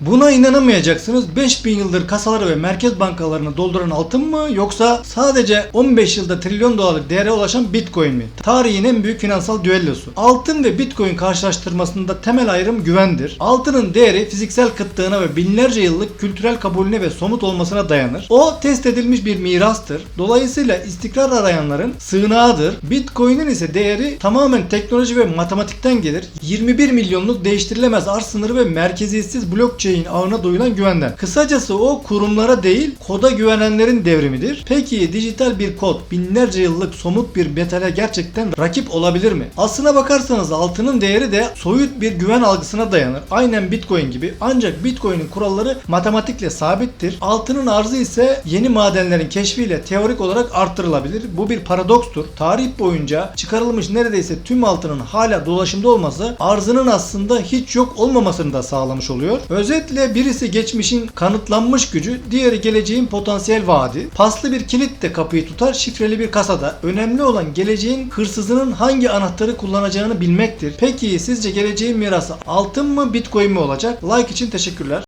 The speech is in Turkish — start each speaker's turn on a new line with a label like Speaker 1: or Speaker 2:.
Speaker 1: Buna inanamayacaksınız. 5000 yıldır kasaları ve merkez bankalarını dolduran altın mı yoksa sadece 15 yılda trilyon dolarlık değere ulaşan Bitcoin mi? Tarihin en büyük finansal düellosu. Altın ve Bitcoin karşılaştırmasında temel ayrım güvendir. Altının değeri fiziksel kıtlığına ve binlerce yıllık kültürel kabulüne ve somut olmasına dayanır. O test edilmiş bir mirastır. Dolayısıyla istikrar arayanların sığınağıdır. Bitcoin'in ise değeri tamamen teknoloji ve matematikten gelir. 21 milyonluk değiştirilemez arz sınırı ve merkeziyetsiz blockchain ağına duyulan güvenden. Kısacası o kurumlara değil koda güvenenlerin devrimidir. Peki dijital bir kod binlerce yıllık somut bir metale gerçekten rakip olabilir mi? Aslına bakarsanız altının değeri de soyut bir güven algısına dayanır. Aynen Bitcoin gibi. Ancak Bitcoin'in kuralları matematikle sabittir. Altının arzı ise yeni madenlerin keşfiyle teorik olarak arttırılabilir. Bu bir paradokstur. Tarih boyunca çıkarılmış neredeyse tüm altının hala dolaşımda olması arzının aslında hiç yok olmamasını da sağlamış oluyor. Özetle birisi geçmişin kanıtlanmış gücü, diğeri geleceğin potansiyel vaadi. Paslı bir kilit de kapıyı tutar, şifreli bir kasada. Önemli olan geleceğin hırsızının hangi anahtarı kullanacağını bilmektir. Peki sizce geleceğin mirası altın mı, bitcoin mi olacak? Like için teşekkürler.